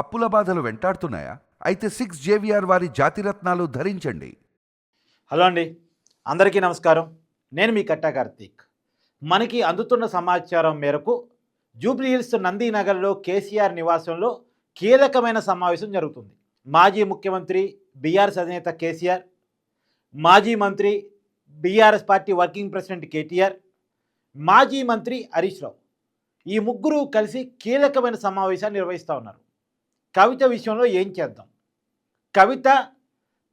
అప్పుల బాధలు వెంటాడుతున్నాయా? అయితే సిక్స్ జేవిఆర్ వారి జాతిరత్నాలు ధరించండి. హలో అండి. అందరికీ నమస్కారం. నేను మీ కట్టా కార్తీక్. మనకి అందుతున్న సమాచారం మేరకు జూబ్లీ హిల్స్ నందీనగర్లో కేసీఆర్ నివాసంలో కీలకమైన సమావేశం జరుగుతుంది. మాజీ ముఖ్యమంత్రి బీఆర్ఎస్ అధినేత కేసీఆర్ మాజీ మంత్రి BRS party working president KTR మాజీ మంత్రి హరీష్ రావు ఈ ముగ్గురు కలిసి కీలకమైన సమావేశాన్ని నిర్వహిస్తూ ఉన్నారు. కవిత విషయంలో ఏం చేద్దాం? కవిత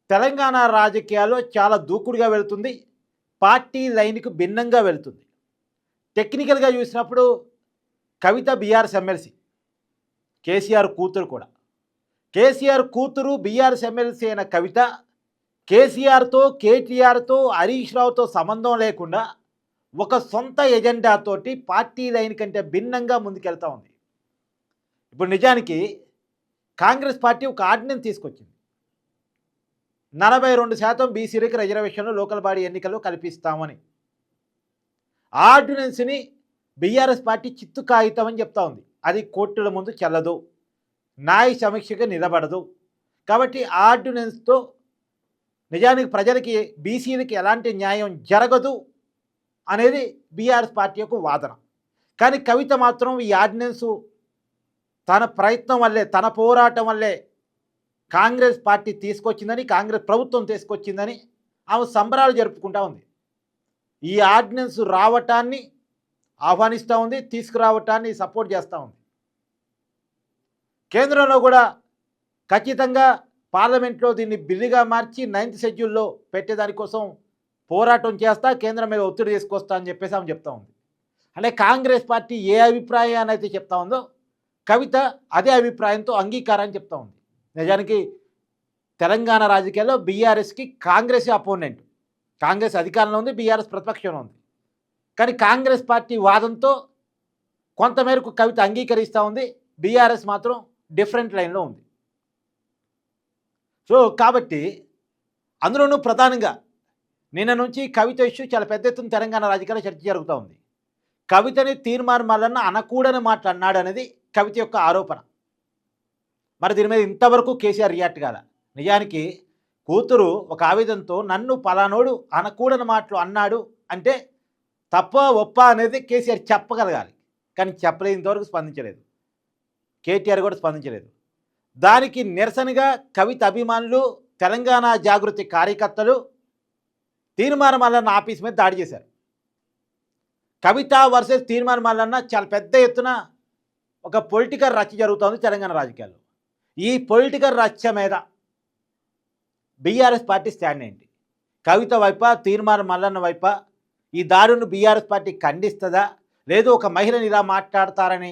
తెలంగాణ రాజకీయాల్లో చాలా దూకుడుగా వెళుతుంది పార్టీ లైన్కు భిన్నంగా వెళుతుంది. టెక్నికల్గా చూసినప్పుడు కవిత బీఆర్ఎస్ ఎమ్మెల్సీ కేసీఆర్ కూతురు కూడా. కేసీఆర్ కూతురు బీఆర్ఎస్ ఎమ్మెల్సీ అయిన కవిత కేసీఆర్తో కేటీఆర్తో హరీష్ రావుతో సంబంధం లేకుండా ఒక సొంత ఎజెండాతోటి పార్టీ లైన్ కంటే భిన్నంగా ముందుకెళ్తా ఉంది. ఇప్పుడు నిజానికి కాంగ్రెస్ పార్టీ ఒక ఆర్డినెన్స్ తీసుకొచ్చింది. నలభై రెండు శాతం బీసీలకి రిజర్వేషన్లు లోకల్ బాడీ ఎన్నికల్లో కల్పిస్తామని. ఆర్డినెన్స్ని బీఆర్ఎస్ పార్టీ చిత్తు కాగితం అని చెప్తా ఉంది. అది కోర్టుల ముందు చెల్లదు. న్యాయ సమీక్షగా నిలబడదు. కాబట్టి ఆర్డినెన్స్తో నిజానికి ప్రజలకి బీసీలకి ఎలాంటి న్యాయం జరగదు అనేది బీఆర్ఎస్ పార్టీ యొక్క వాదన. కానీ కవిత మాత్రం ఈ ఆర్డినెన్సు తన ప్రయత్నం వల్లే తన పోరాటం వల్లే కాంగ్రెస్ పార్టీ తీసుకొచ్చిందని కాంగ్రెస్ ప్రభుత్వం తీసుకొచ్చిందని ఆమె సంబరాలు జరుపుకుంటా ఉంది. ఈ ఆర్డినెన్స్ రావటాన్ని ఆహ్వానిస్తూ ఉంది తీసుకురావటాన్ని సపోర్ట్ చేస్తూ ఉంది. కేంద్రంలో కూడా ఖచ్చితంగా పార్లమెంట్లో దీన్ని బిల్లుగా మార్చి నైన్త్ షెడ్యూల్లో పెట్టేదానికోసం పోరాటం చేస్తా కేంద్రం మీద ఒత్తిడి తీసుకొస్తా అని చెప్పేసి ఆమె చెప్తా ఉంది. అంటే కాంగ్రెస్ పార్టీ ఏ అభిప్రాయాన్ని అయితే చెప్తా ఉందో కవిత అదే అభిప్రాయంతో అంగీకారాన్ని చెప్తా ఉంది. నిజానికి తెలంగాణ రాజకీయాల్లో బీఆర్ఎస్కి కాంగ్రెస్ అపోనెంట్. కాంగ్రెస్ అధికారంలో ఉంది బీఆర్ఎస్ ప్రతిపక్షంలో ఉంది. కానీ కాంగ్రెస్ పార్టీ వాదంతో కొంతమేరకు కవిత అంగీకరిస్తూ ఉంది బీఆర్ఎస్ మాత్రం డిఫరెంట్ లైన్లో ఉంది. సో కాబట్టి అందులోనూ ప్రధానంగా నిన్న నుంచి కవిత ఇష్యూ చాలా పెద్ద ఎత్తున తెలంగాణ రాజకీయాల్లో చర్చ జరుగుతూ ఉంది. కవితని తీర్మానం వలన అనకూడని మాట్లాడినాడు అనేది కవిత యొక్క ఆరోపణ. మరి దీని మీద ఇంతవరకు కేసీఆర్ రియాక్ట్ కాల. నిజానికి కూతురు ఒక ఆవేదనతో నన్ను పలానోడు అనకూడని మాటలు అన్నాడు అంటే తప్ప ఒప్ప అనేది కేసీఆర్ చెప్పగలగాలి. కానీ చెప్పలేదు ఇంతవరకు స్పందించలేదు. కేటీఆర్ కూడా స్పందించలేదు. దానికి నిరసనగా కవిత అభిమానులు తెలంగాణ జాగృతి కార్యకర్తలు తీర్మానం మల్లన్న ఆఫీస్ మీద దాడి చేశారు. కవిత వర్సెస్ తీర్మానం మల్లన్న చాలా పెద్ద ఎత్తున ఒక పొలిటికల్ రచ్చ జరుగుతోంది తెలంగాణ రాజకీయాల్లో. ఈ పొలిటికల్ రచ్చ మీద బీఆర్ఎస్ పార్టీ స్టాండ్ ఏంటి? కవిత వైప తీర్మానం మల్లన్న వైప ఈ దాడును బీఆర్ఎస్ పార్టీ ఖండిస్తుందా? లేదు ఒక మహిళని ఇలా మాట్లాడతారని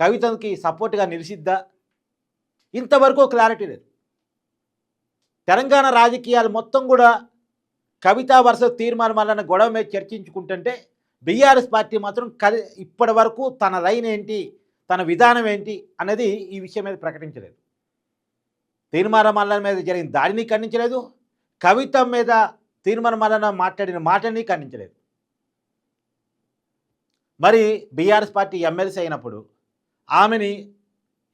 కవితకి సపోర్ట్గా నిలిచిద్దా? ఇంతవరకు క్లారిటీ లేదు. తెలంగాణ రాజకీయాలు మొత్తం కూడా కవిత వరుస తీర్మానం వలన గొడవ మీద చర్చించుకుంటుంటే బీఆర్ఎస్ పార్టీ మాత్రం కలి ఇప్పటి వరకు తన లైన్ ఏంటి తన విధానం ఏంటి అనేది ఈ విషయం మీద ప్రకటించలేదు. తీర్మాన మల్లన మీద జరిగిన దాడిని ఖండించలేదు. కవిత మీద తీర్మాన మల్లన మాట్లాడిన మాటని ఖండించలేదు. మరి బీఆర్ఎస్ పార్టీ ఎమ్మెల్సీ అయినప్పుడు ఆమెని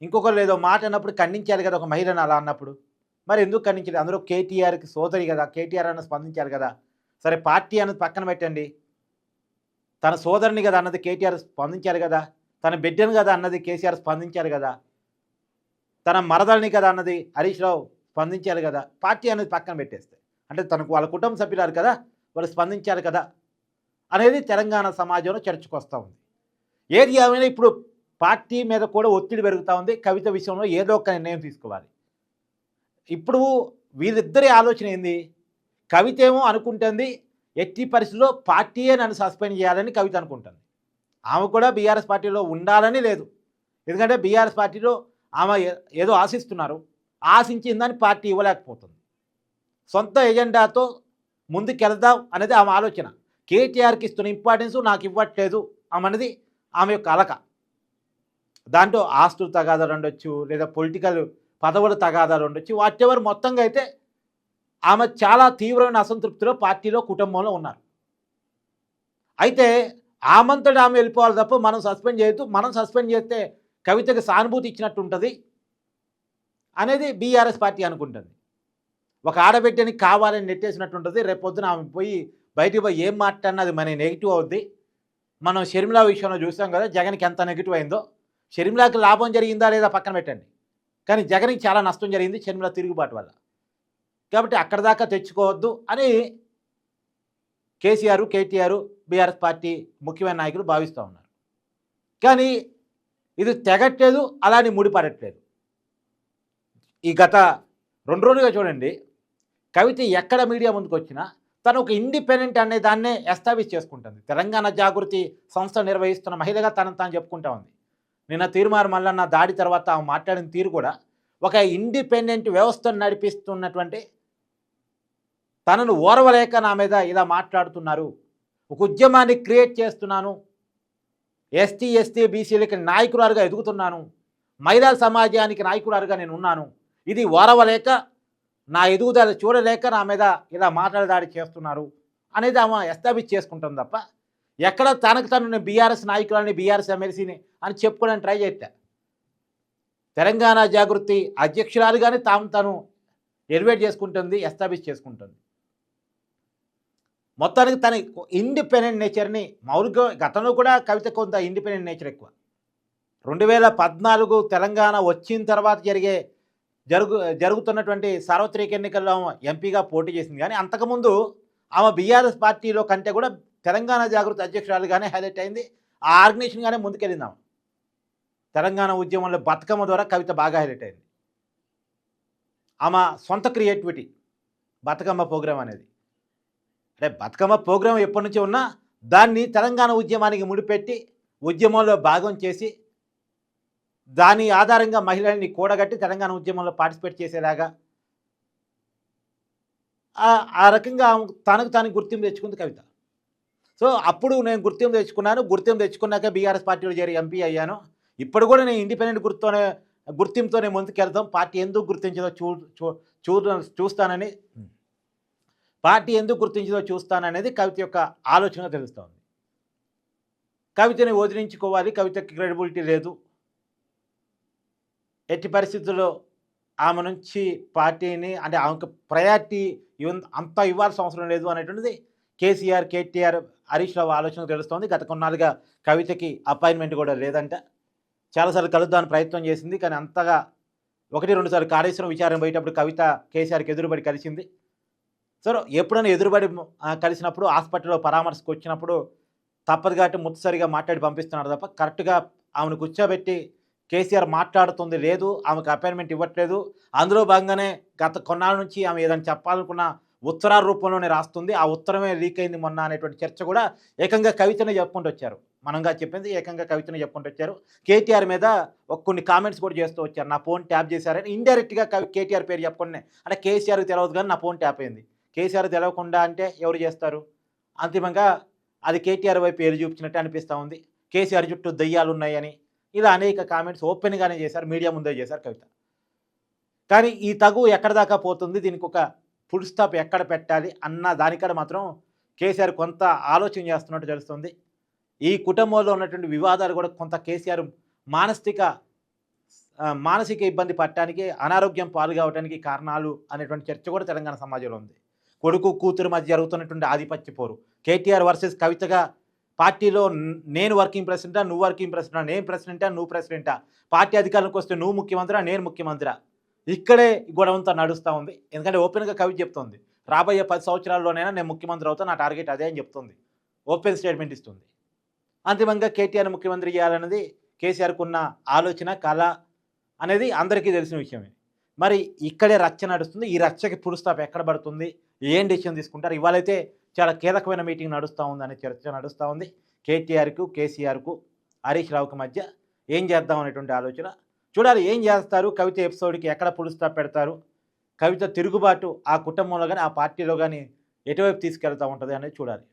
ఇంకొకరు ఏదో మాట అన్నప్పుడు ఖండించాలి కదా ఒక మహిళను అలా అన్నప్పుడు. మరి ఎందుకు ఖండించలేదు? అందులో కేటీఆర్కి సోదరి కదా కేటీఆర్ అన్న స్పందించారు కదా. సరే పార్టీ అన్నది పక్కన పెట్టండి. తన సోదరుని కదా అన్నది కేటీఆర్ స్పందించారు కదా తన బిడ్డను కదా అన్నది కేసీఆర్ స్పందించారు కదా తన మరదల్ని కదా అన్నది హరీష్ రావు స్పందించారు కదా పార్టీ అనేది పక్కన పెట్టేస్తే. అంటే తనకు వాళ్ళ కుటుంబ సభ్యులారు కదా వాళ్ళు స్పందించారు కదా అనేది తెలంగాణ సమాజంలో చర్చకొస్తూ ఉంది. ఏది ఏమైనా ఇప్పుడు పార్టీ మీద కూడా ఒత్తిడి పెరుగుతూ ఉంది కవిత విషయంలో ఏదో ఒక నిర్ణయం తీసుకోవాలి. ఇప్పుడు వీరిద్దరి ఆలోచన ఏంది? కవిత ఏమో అనుకుంటుంది ఎట్టి పరిస్థితుల్లో పార్టీయే నన్ను సస్పెండ్ చేయాలని కవిత అనుకుంటుంది. ఆమె కూడా బీఆర్ఎస్ పార్టీలో ఉండాలని లేదు. ఎందుకంటే బీఆర్ఎస్ పార్టీలో ఆమె ఏదో ఆశిస్తున్నారు. ఆశించిందని పార్టీ ఇవ్వలేకపోతుంది. సొంత ఎజెండాతో ముందుకెళ్దాం అనేది ఆమె ఆలోచన. కేటీఆర్కి ఇస్తున్న ఇంపార్టెన్స్ నాకు ఇవ్వట్లేదు ఆమె అనేది ఆమె యొక్క అలక. దాంట్లో ఆస్తులు తగాదాలు ఉండొచ్చు లేదా పొలిటికల్ పదవుల తగాదాలు ఉండొచ్చు వాట్ ఎవర్ మొత్తంగా అయితే ఆమె చాలా తీవ్రమైన అసంతృప్తిలో పార్టీలో కుటుంబంలో ఉన్నారు. అయితే ఆమంతటి ఆమె వెళ్ళిపోవాలి తప్ప మనం సస్పెండ్ చేయొద్దు. మనం సస్పెండ్ చేస్తే కవితకు సానుభూతి ఇచ్చినట్టు ఉంటుంది అనేది బీఆర్ఎస్ పార్టీ అనుకుంటుంది. ఒక ఆడబిడ్డని కావాలని నెట్టేసినట్టు ఉంటుంది రేపు పొద్దున ఆమె పోయి బయటికి పోయి ఏం మాట్లాడినా అది మన నెగిటివ్ అవుద్ది. మనం షర్మిలా విషయంలో చూసాం కదా జగన్కి ఎంత నెగిటివ్ అయిందో. షర్మిలాకి లాభం జరిగిందా లేదా పక్కన పెట్టండి. కానీ జగన్కి చాలా నష్టం జరిగింది షర్మిల తిరుగుబాటు వల్ల. కాబట్టి అక్కడ దాకా తెచ్చుకోవద్దు అని కేసీఆర్ కేటీఆర్ బీఆర్ఎస్ పార్టీ ముఖ్యమైన నాయకులు భావిస్తూ ఉన్నారు. కానీ ఇది తెగట్లేదు అలానే ముడిపడట్లేదు. ఈ గత రెండు రోజులుగా చూడండి కవిత ఎక్కడ మీడియా ముందుకు వచ్చినా తను ఒక ఇండిపెండెంట్ అనే దాన్నే ఎస్టాబ్లిష్ చేసుకుంటుంది. తెలంగాణ జాగృతి సంస్థ నిర్వహిస్తున్న మహిళగా తనను తాను చెప్పుకుంటా ఉంది. నిన్న తీర్మార్ మల్లన్న దాడి తర్వాత ఆమె మాట్లాడిన తీరు కూడా ఒక ఇండిపెండెంట్ వ్యవస్థను నడిపిస్తున్నటువంటి తనను ఓర్వలేక నా మీద ఇలా మాట్లాడుతున్నారు. ఒక ఉద్యమాన్ని క్రియేట్ చేస్తున్నాను. ఎస్టీ ఎస్టీ బీసీలకి నాయకురాలుగా ఎదుగుతున్నాను. మహిళా సమాజానికి నాయకురాలుగా నేను ఉన్నాను. ఇది ఓరవలేక నా ఎదుగుదల చూడలేక నా మీద ఇలా మాట్లాడదాడి చేస్తున్నారు అనేది ఆమె ఎస్టాబ్లిష్ చేసుకుంటాం తప్ప ఎక్కడ తనకు తను నేను బీఆర్ఎస్ నాయకులని బీఆర్ఎస్ ఎమ్మెల్సీని అని చెప్పుకోవడానికి ట్రై చేస్తా. తెలంగాణ జాగృతి అధ్యక్షురాలుగానే తాము తను ఎలివేట్ చేసుకుంటుంది ఎస్టాబ్లిష్ చేసుకుంటుంది. మొత్తానికి తన ఇండిపెండెంట్ నేచర్ని మౌలిక గతంలో కూడా కవిత కొంత ఇండిపెండెంట్ నేచర్ ఎక్కువ. రెండు వేల పద్నాలుగు తెలంగాణ వచ్చిన తర్వాత జరిగే జరుగు జరుగుతున్నటువంటి సార్వత్రిక ఎన్నికల్లో ఆమె ఎంపీగా పోటీ చేసింది. కానీ అంతకుముందు ఆమె బీఆర్ఎస్ పార్టీలో కంటే కూడా తెలంగాణ జాగృతి అధ్యక్షురాలుగానే హైలైట్ అయింది. ఆ ఆర్గనైజేషన్గానే ముందుకెళ్ళింది ఆమె. తెలంగాణ ఉద్యమంలో బతుకమ్మ ద్వారా కవిత బాగా హైలైట్ అయింది. ఆమె సొంత క్రియేటివిటీ బతుకమ్మ ప్రోగ్రాం అనేది. అంటే బతుకమ్మ ప్రోగ్రాం ఎప్పటి నుంచి ఉన్నా దాన్ని తెలంగాణ ఉద్యమానికి ముడిపెట్టి ఉద్యమంలో భాగం చేసి దాని ఆధారంగా మహిళల్ని కూడగట్టి తెలంగాణ ఉద్యమంలో పార్టిసిపేట్ చేసేలాగా ఆ- రకంగా తనకు తాను గుర్తింపు తెచ్చుకుంది కవిత. సో అప్పుడు నేను గుర్తింపు తెచ్చుకున్నాను. గుర్తింపు తెచ్చుకున్నాక బీఆర్ఎస్ పార్టీలో చేరి ఎంపీ అయ్యాను. ఇప్పుడు కూడా నేను ఇండిపెండెంట్ గుర్తునే గుర్తింపుతోనే ముందుకెళ్తాం. పార్టీ ఎందుకు గుర్తించదో చూ చూ- చూ చూస్తానని పార్టీ ఎందుకు గుర్తించిందో చూస్తాననేది కవిత యొక్క ఆలోచన తెలుస్తోంది. కవితని వదిలించుకోవాలి కవితకి క్రెడిబిలిటీ లేదు. ఎట్టి పరిస్థితుల్లో ఆమె నుంచి పార్టీని అంటే ఆమెకు ప్రయారిటీ ఇవ్వ అంత ఇవ్వాల్సిన అవసరం లేదు అనేటువంటిది కేసీఆర్ కేటీఆర్ హరీష్ రావు ఆలోచన తెలుస్తోంది. గత కొన్నాళ్ళుగా కవితకి అపాయింట్మెంట్ కూడా లేదంట. చాలాసార్లు కలుద్దామని ప్రయత్నం చేసింది కానీ అంతగా ఒకటి రెండు సార్లు కాళేశ్వరం విచారణ పోయేటప్పుడు కవిత కేసీఆర్కి ఎదురుబడి కలిసింది. సరే ఎప్పుడైనా ఎదురుబడి కలిసినప్పుడు హాస్పిటల్లో పరామర్శకు వచ్చినప్పుడు తప్పదు కాబట్టి ముత్తసరిగా మాట్లాడి పంపిస్తున్నారు తప్ప కరెక్ట్గా ఆమెను కూర్చోబెట్టి కేసీఆర్ మాట్లాడుతుంది లేదు ఆమెకు అపాయింట్మెంట్ ఇవ్వట్లేదు. అందులో భాగంగానే గత కొన్నాళ్ళ నుంచి ఆమె ఏదైనా చెప్పాలనుకున్న ఉత్తరాల రూపంలోనే రాస్తుంది. ఆ ఉత్తరమే లీక్ అయింది మొన్న అనేటువంటి చర్చ కూడా ఏకంగా కవితనే చెప్పుకుంటూ వచ్చారు. మనంగా చెప్పింది ఏకంగా కవితనే చెప్పుకుంటూ వచ్చారు. కేటీఆర్ మీద ఒక కొన్ని కామెంట్స్ కూడా చేస్తూ వచ్చారు. నా ఫోన్ ట్యాప్ చేశారని. ఇండైరెక్ట్గా కవి కేటీఆర్ పేరు చెప్పుకునే అంటే కేసీఆర్కి తెలియదు కానీ నా ఫోన్ ట్యాప్ అయింది. కేసీఆర్ తెలవకుండా అంటే ఎవరు చేస్తారు? అంతిమంగా అది కేటీఆర్ వైపు ఏరు చూపించినట్టు అనిపిస్తూ ఉంది. కేసీఆర్ చుట్టూ దయ్యాలు ఉన్నాయని ఇలా అనేక కామెంట్స్ ఓపెన్గానే చేశారు. మీడియా ముందే చేశారు కవిత. కానీ ఈ తగు ఎక్కడ దాకా పోతుంది? దీనికి ఒక ఫుల్ స్టాప్ ఎక్కడ పెట్టాలి? అన్న దానికడ మాత్రం కేసీఆర్ కొంత ఆలోచన చేస్తున్నట్టు తెలుస్తుంది. ఈ కుటుంబంలో ఉన్నటువంటి వివాదాలు కూడా కొంత కేసీఆర్ మానసిక మానసిక ఇబ్బంది పడటానికి అనారోగ్యం పాలు కావడానికి కారణాలు అనేటువంటి చర్చ కూడా తెలంగాణ సమాజంలో ఉంది. కొడుకు కూతురు మధ్య జరుగుతున్నటువంటి ఆధిపత్య పోరు. కేటీఆర్ వర్సెస్ కవితగా పార్టీలో నేను వర్కింగ్ ప్రెసిడెంటా నువ్వు వర్కింగ్ ప్రెసిడెంటా నేను ప్రెసిడెంటా నువ్వు ప్రెసిడెంటా పార్టీ అధికారంలోకి వస్తే నువ్వు ముఖ్యమంత్రి నేను ముఖ్యమంత్రి ఇక్కడే గొడవంతా నడుస్తూ ఉంది. ఎందుకంటే ఓపెన్గా కవిత చెప్తుంది రాబోయే పది సంవత్సరాల్లోనైనా నేను ముఖ్యమంత్రి అవుతా నా టార్గెట్ అదే అని చెప్తుంది. ఓపెన్ స్టేట్మెంట్ ఇస్తుంది. అంతిమంగా కేటీఆర్ ముఖ్యమంత్రి చేయాలన్నది కేసీఆర్కున్న ఆలోచన కళ అనేది అందరికీ తెలిసిన విషయమే. మరి ఇక్కడే రచ్చ నడుస్తుంది. ఈ రచ్చకి పురుస్తాప్ ఎక్కడ పడుతుంది? ఏం డిసిషన్ తీసుకుంటారు? ఇవాళైతే చాలా కీలకమైన మీటింగ్ నడుస్తూ ఉంది అనే చర్చ నడుస్తూ ఉంది. కేటీఆర్కు కేసీఆర్కు హరీష్ రావుకు మధ్య ఏం చేద్దాం అనేటువంటి ఆలోచన. చూడాలి ఏం చేస్తారు? కవిత ఎపిసోడ్కి ఎక్కడ ఫుల్ పెడతారు? కవిత తిరుగుబాటు ఆ కుటుంబంలో కానీ ఆ పార్టీలో కానీ ఎటువైపు తీసుకెళ్తా ఉంటుంది అనేది చూడాలి.